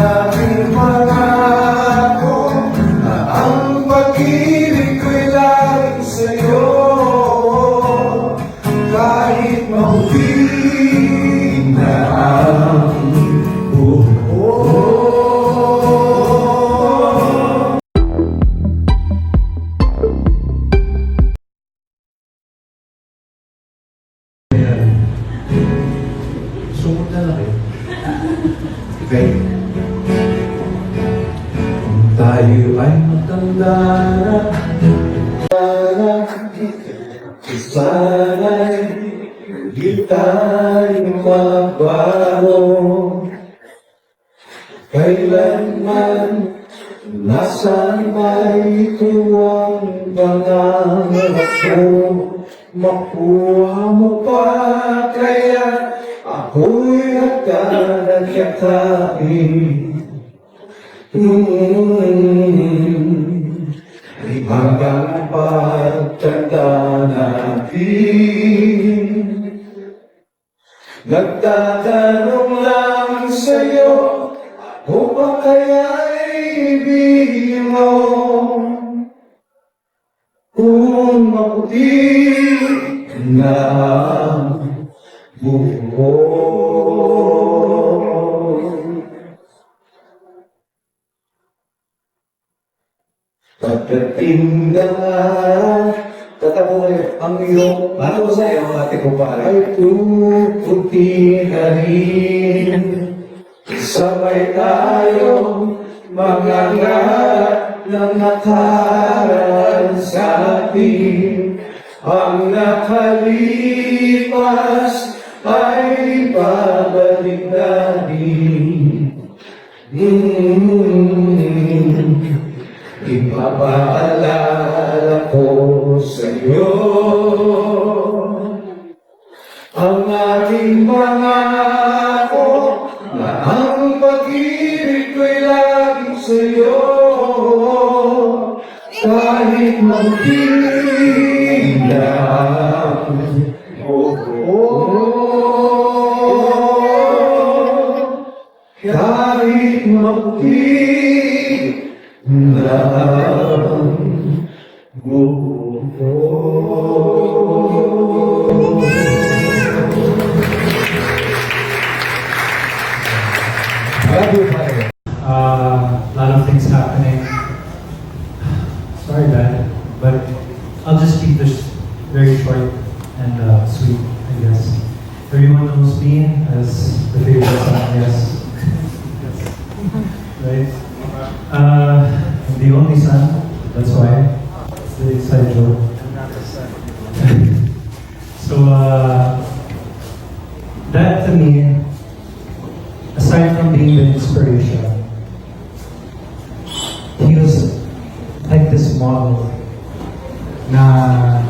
나. Hindi tayo magbago Kailanman Nasaan ba ito ang pangarap ko Makuha mo pa kaya Ako'y agad at yatain Hmm. Hanggang pagtanda natin Nagtatanong lang sa'yo Upang kaya'y ibigin mo? Kung mabuti na buo. Pagdating ng araw Tatabuhin ang iyong para sa iyo, ate ko pare. Ay puputinahin Sabay tayong mga ng nakaran sa atin. Ang nakalipas ay babalik na din. Mm. -hmm. Uh, a lot of things happening. Sorry, Dad, but I'll just keep this very short and uh, sweet, I guess. Everyone knows me as the favorite son, yes. right? Uh, I'm the only son, that's why. It's the inside joke. so, uh, that to me, aside from being the inspiration, he was like this model na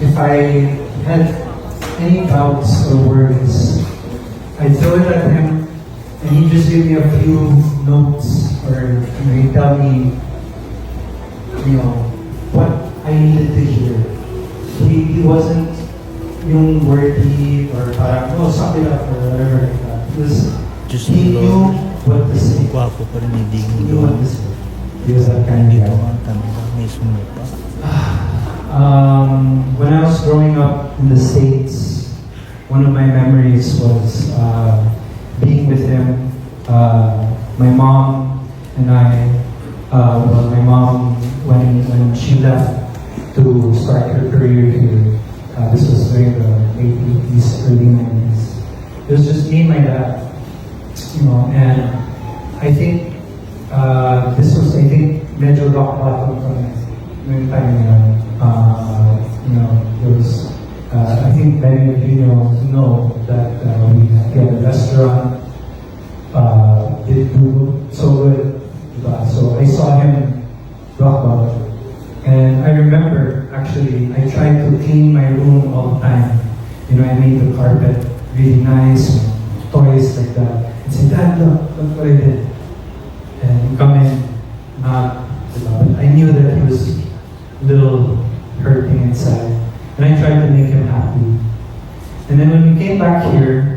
if I had any doubts or worries, I'd throw it at him and he'd just gave me a few notes or you know, he'd tell me, you know, what I needed to hear. He, he wasn't yung worthy or parang, oh, suck it up or whatever like that. He was, Just he knew what to say. Gwapo pa rin hindi He mo knew what doon. to say. He was that kind of guy. ang tanda, may sumupa. Um, when I was growing up in the States, one of my memories was uh, being with him. Uh, my mom and I, uh, well, my mom, when, when she left to start her career here, uh, this was during the late 80s, early 90s. It was just me and my dad, you know, and I think uh, this was, I think, medyo rock bottom for me noong time na uh, you know, was, uh, I think many of you know, know that uh, we had a restaurant, uh, did do so diba? So I saw him. And I remember, actually, I tried to clean my room all the time. You know, I made the carpet really nice, toys like that. Said, Dad, look, look what I did. And you come in, not, diba? But I knew that he was a little hurting inside. And I tried to make him happy. And then when we came back here,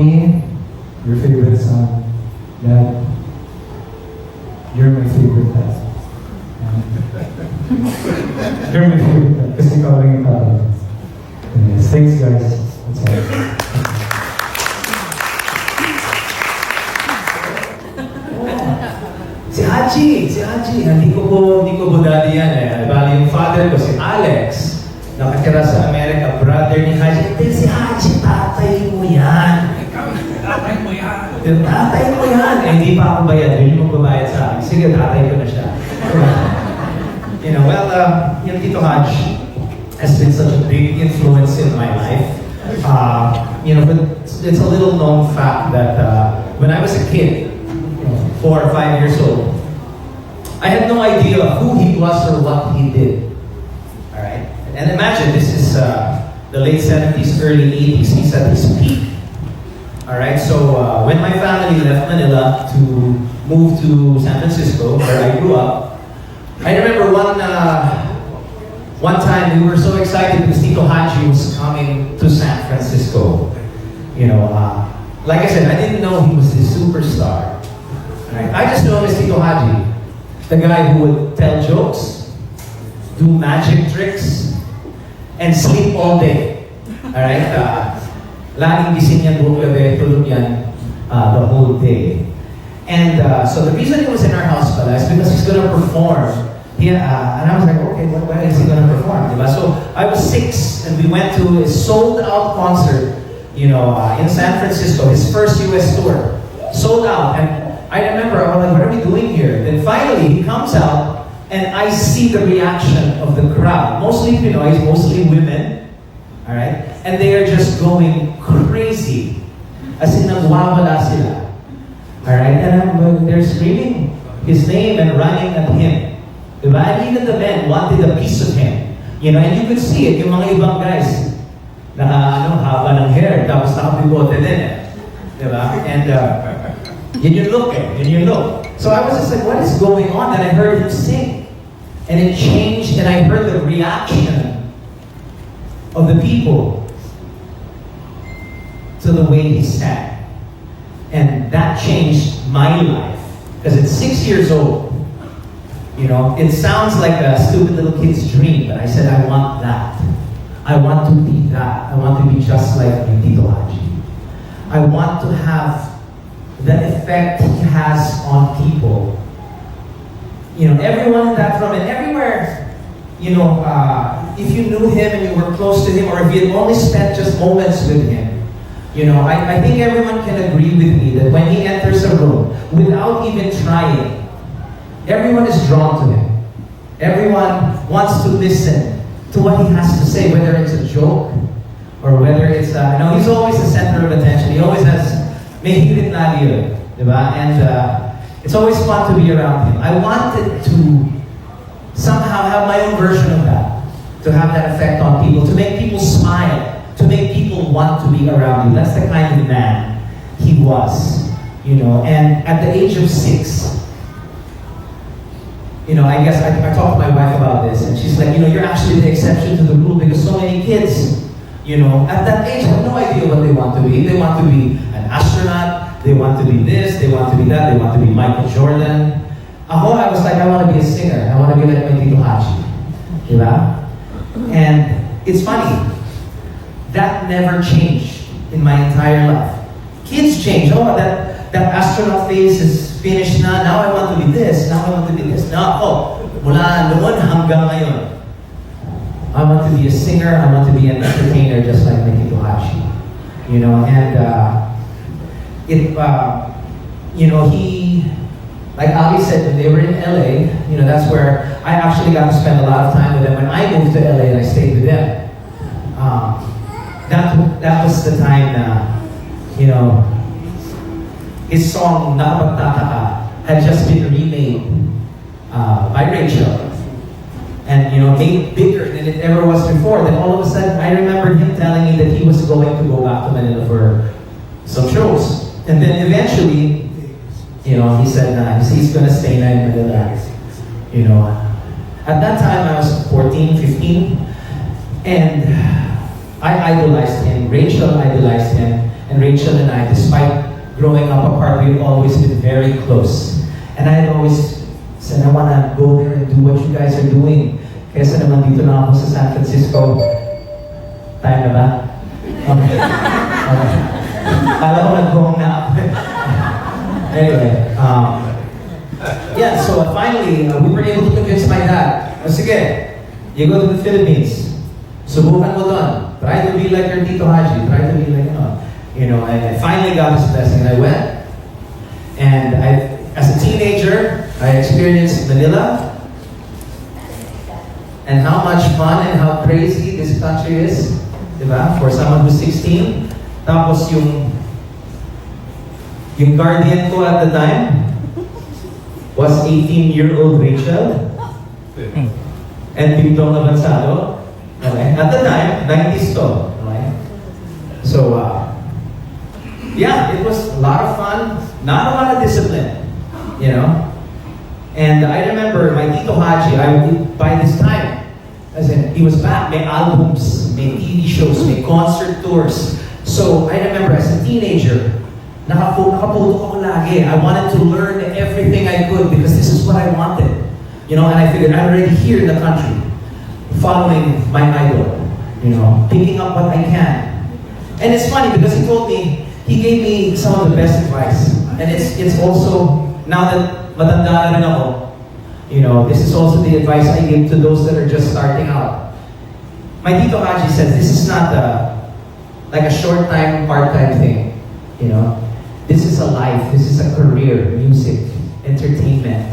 you Mo yan. Eh, hindi pa ako bayad. Yun yung magbabayad sa akin. Sige, tatay ko na siya. you know, well, uh, yung Tito Haj has been such a big influence in my life. Uh, you know, but it's, a little known fact that uh, when I was a kid, you know, four or five years old, I had no idea who he was or what he did. All right, and imagine this is uh, the late seventies, early eighties. He's at his peak. All right, so uh, when my family left Manila to move to San Francisco, where I grew up, I remember one uh, one time we were so excited because Tito Haji was coming to San Francisco. You know, uh, like I said, I didn't know he was a superstar. Right? I just know as Tito Haji, the guy who would tell jokes, do magic tricks, and sleep all day. All right? Uh, laging gising yan buong gabi, tulog uh, the whole day. And uh, so the reason he was in our house pala is because he's gonna perform. He, uh, and I was like, okay, what, when is he gonna perform? Diba? So I was six, and we went to a sold-out concert, you know, uh, in San Francisco, his first U.S. tour. Sold out, and I remember, I was like, what are we doing here? Then finally, he comes out, and I see the reaction of the crowd. Mostly Pinoys, mostly women, all right? And they are just going crazy. As in, nagwawala sila. All right? And I'm, they're screaming his name and running at him. Diba? And even the men wanted a piece of him. You know, and you could see it, yung mga ibang guys, naka, ano, haba ng hair, tapos nakabigote din eh. Diba? And, uh, yun yung look eh, yun yung look. So I was just like, what is going on? And I heard him sing. And it changed, and I heard the reaction of the people to the way he sang. And that changed my life. Because at six years old, you know, it sounds like a stupid little kid's dream, but I said, I want that. I want to be that. I want to be just like Tito Haji. I want to have the effect he has on people. You know, everyone in that room and everywhere, you know, uh, if you knew him and you were close to him, or if you had only spent just moments with him, you know, I, I think everyone can agree with me that when he enters a room, without even trying, everyone is drawn to him. Everyone wants to listen to what he has to say, whether it's a joke or whether it's, uh, you know, he's always the center of attention. He always has? And uh, it's always fun to be around him. I wanted to somehow have my own version of that, to have that effect on people, to make people smile, to make people want to be around you. That's the kind of man he was, you know. And at the age of six, you know, I guess I, I talked to my wife about this, and she's like, you know, you're actually the exception to the rule because so many kids, you know, at that age have no idea what they want to be. They want to be an astronaut, They want to be this, they want to be that, they want to be Michael Jordan. Ako, I was like, I want to be a singer. I want to be like my Tito Haji. Diba? And it's funny, that never changed in my entire life. Kids change. Oh, that, that astronaut phase is finished na. Now I want to be this. Now I want to be this. Now, oh, mula noon hanggang ngayon. I want to be a singer. I want to be an entertainer just like Nikito Hashi. You know, and uh, uh, you know, he, like Ali said, when they were in LA, you know, that's where I actually got to spend a lot of time with them. When I moved to LA and I stayed with them, um, that, that was the time na, you know, his song Nakapagtataka had just been remade uh, by Rachel. And, you know, made bigger than it ever was before. Then all of a sudden, I remember him telling me that he was going to go back to Manila for some shows. And then eventually, you know, he said, nah, he's, he's gonna stay na in Manila. You know, at that time I was 14, 15, and I idolized him. Rachel idolized him, and Rachel and I, despite growing up apart, we've always been very close. And I had always said, I wanna go there and do what you guys are doing. Kesa naman dito na ako sa San Francisco. Time na ba? Okay. okay. Kala ko nag-home na ako. anyway, um, yeah, so finally, uh, we were able to convince my dad, oh, sige, you go to the Philippines, subukan mo doon. Try to be like your Tito Haji. Try to be like, you know, and I finally got this blessing and I went. And I, as a teenager, I experienced Manila and how much fun and how crazy this country is, diba? For someone who's 16. Tapos yung yung guardian ko at the time was 18-year-old Rachel and Pintong Avanzado. Okay? At the time, 90s to. Okay? So, uh, yeah, it was a lot of fun, not a lot of discipline, you know? And I remember my Tito Haji, I, by this time, as in, he was back, may albums, may TV shows, may concert tours. So I remember as a teenager, ako lagi. I wanted to learn everything I could because this is what I wanted. You know, and I figured I'm already here in the country, following my idol, you know, picking up what I can. And it's funny because he told me, he gave me some of the best advice. And it's, it's also, now that matanda na rin ako, you know, this is also the advice I give to those that are just starting out. My Tito Haji says this is not a, like a short time, part time thing. You know, this is a life, this is a career, music, entertainment.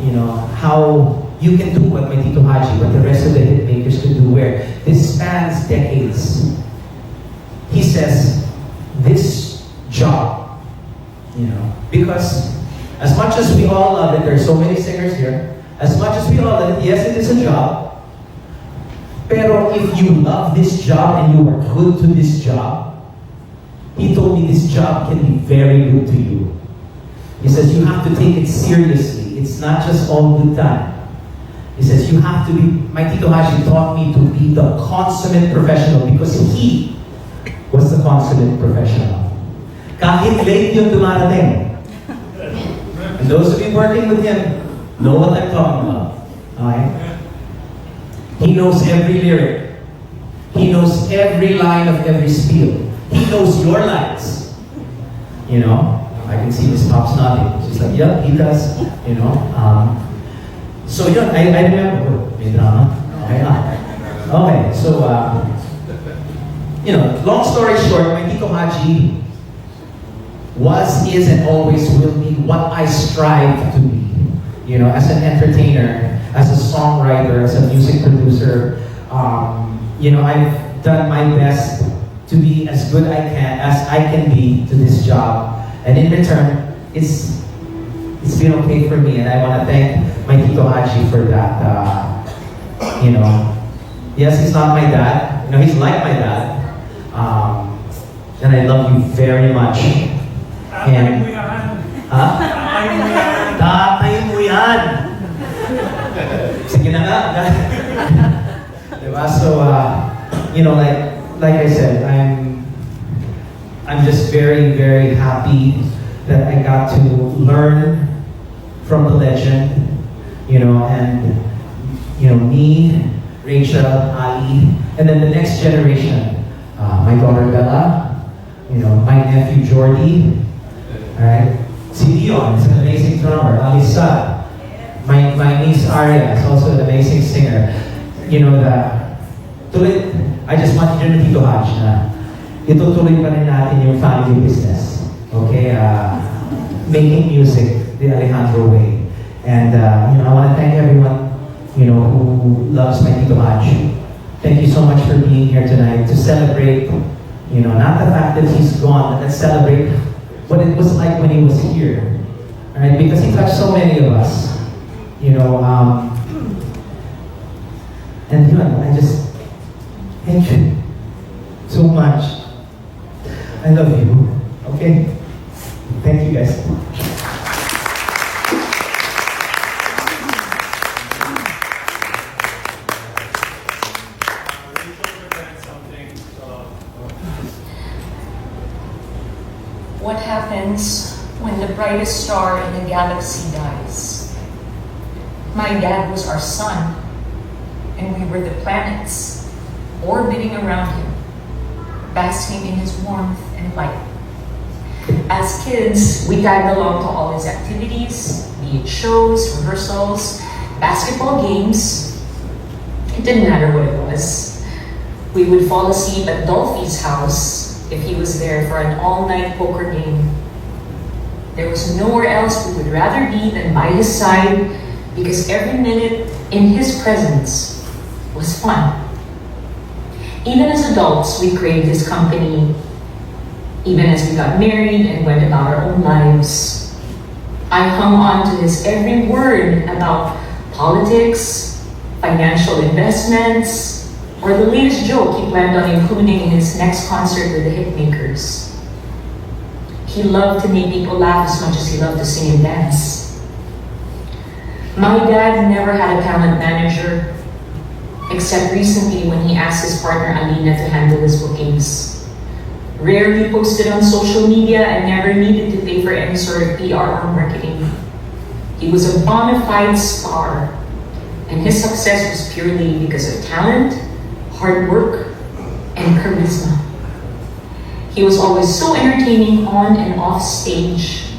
You know, how you can do what my Tito Haji, what the rest of the hit makers could do, where this spans decades. He says, this job, you know, because as much as we all love it, there's so many singers here, as much as we all love it, yes, it is a job, pero if you love this job and you are good to this job, he told me this job can be very good to you. He says you have to take it seriously. It's not just all good time. He says you have to be, my Tito Hashi taught me to be the consummate professional because he was the consummate professional. Kahit late yung dumarating. And those of you working with him know what I'm talking about. Okay? He knows every lyric. He knows every line of every spiel. He knows your lines. You know, I can see Miss Pops nodding. She's like, yeah, he does. You know. Um, so yun, I, I remember. Oh, may drama. Okay. Okay, so, uh, you know, long story short, my Tito Haji was, is, and always will be what I strive to be. You know, as an entertainer, as a songwriter, as a music producer, um, you know, I've done my best to be as good I can as I can be to this job, and in return, it's it's been okay for me, and I want to thank my Tito Haji for that. Uh, you know, yes, he's not my dad. You know, he's like my dad, um, and I love you very much. And, ha? Tatay mo yan! Sige na nga. diba? So, uh, you know, like, like I said, I'm, I'm just very, very happy that I got to learn from the legend, you know, and, you know, me, Rachel, Ali, and then the next generation, uh, my daughter Bella, you know, my nephew Jordy, alright? Si Leon is an amazing drummer, Ali Sad. My, my niece Arya is also an amazing singer. You know, the, tuloy, I just want you to know Tito Haj na itutuloy pa rin natin yung family business. Okay? Uh, making music the Alejandro way. And, uh, you know, I want to thank everyone, you know, who loves my Tito Haj. Thank you so much for being here tonight to celebrate, you know, not the fact that he's gone, but let's celebrate what it was like when he was here. Alright? Because he touched so many of us. You know, um, and yun, I just thank you so much. I love you. Okay? Thank you guys. What happens when the brightest star in the galaxy dies? My dad was our sun, and we were the planets orbiting around him, basking in his warmth and light. As kids, we tagged along to all his activities, be it shows, rehearsals, basketball games. It didn't matter what it was. We would fall asleep at Dolphy's house if he was there for an all-night poker game. There was nowhere else we would rather be than by his side because every minute in his presence was fun. Even as adults, we craved his company. Even as we got married and went about our own lives, I hung on to his every word about politics, financial investments, or the latest joke he planned on including in his next concert with the Hitmakers. He loved to make people laugh as much as he loved to sing and dance. My dad never had a talent manager, except recently when he asked his partner Alina to handle his bookings. Rarely posted on social media and never needed to pay for any sort of PR or marketing. He was a bona fide star, and his success was purely because of talent, hard work, and charisma. He was always so entertaining on and off stage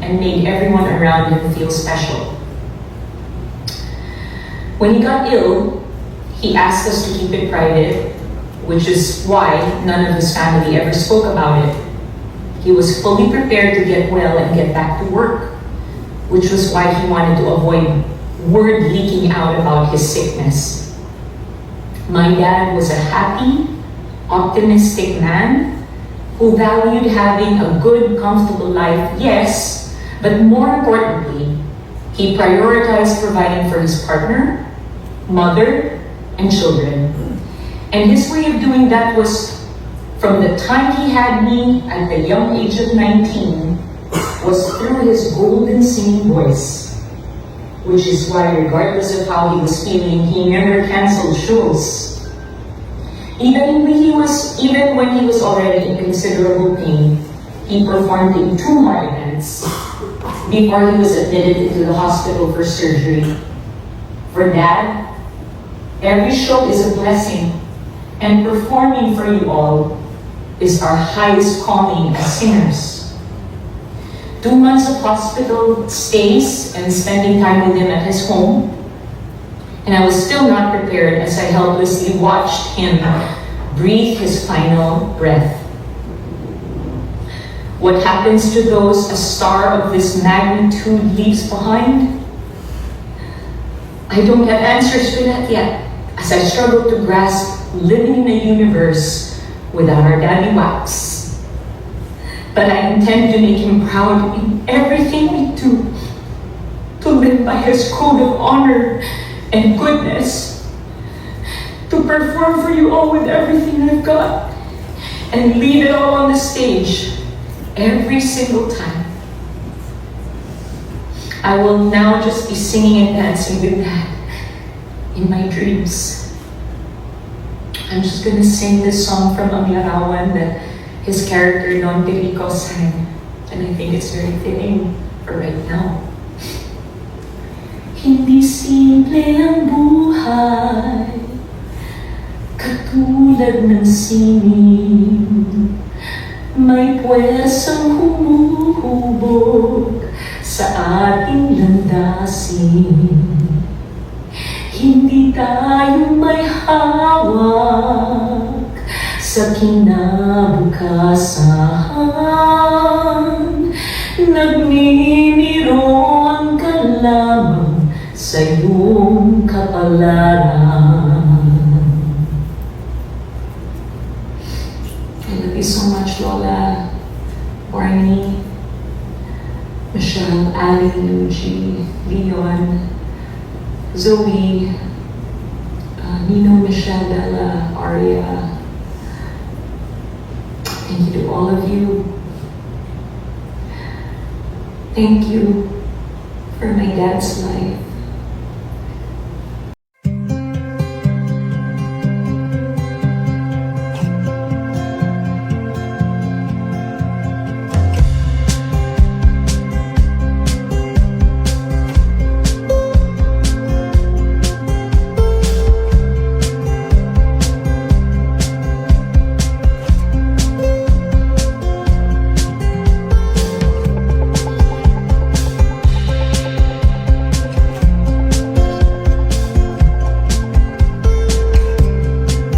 and made everyone around him feel special. When he got ill, he asked us to keep it private, which is why none of his family ever spoke about it. He was fully prepared to get well and get back to work, which was why he wanted to avoid word leaking out about his sickness. My dad was a happy, optimistic man who valued having a good, comfortable life, yes, but more importantly, he prioritized providing for his partner, mother, and children. And his way of doing that was from the time he had me at the young age of 19 was through his golden singing voice. Which is why regardless of how he was feeling, he never canceled shows. Even when he was even when he was already in considerable pain, he performed in two more events before he was admitted into the hospital for surgery. For dad, every show is a blessing, and performing for you all is our highest calling as singers. Two months of hospital stays and spending time with him at his home, and I was still not prepared as I helplessly watched him breathe his final breath. What happens to those a star of this magnitude leaves behind? I don't have answers for that yet, as I struggle to grasp living in a universe without our daddy wax. But I intend to make him proud in everything we do, to live by his code of honor and goodness, to perform for you all with everything I've got, and leave it all on the stage every single time. I will now just be singing and dancing with that in my dreams. I'm just gonna sing this song from Amlarawan that his character Don Perico sang, and I think it's very fitting for right now. Hindi simple ang buhay Katulad ng sining May puwersang humuhubog Sa ating landasin Hindi tayo may hawak Sa kinabukasan. Nagniniroan ka lamang sa iyong kapalaran. I love you so much, Lola, Barney, Michelle, Ali, Luigi, Leon, Zoe, Bella, Aria. Thank you to all of you. Thank you for my dad's life.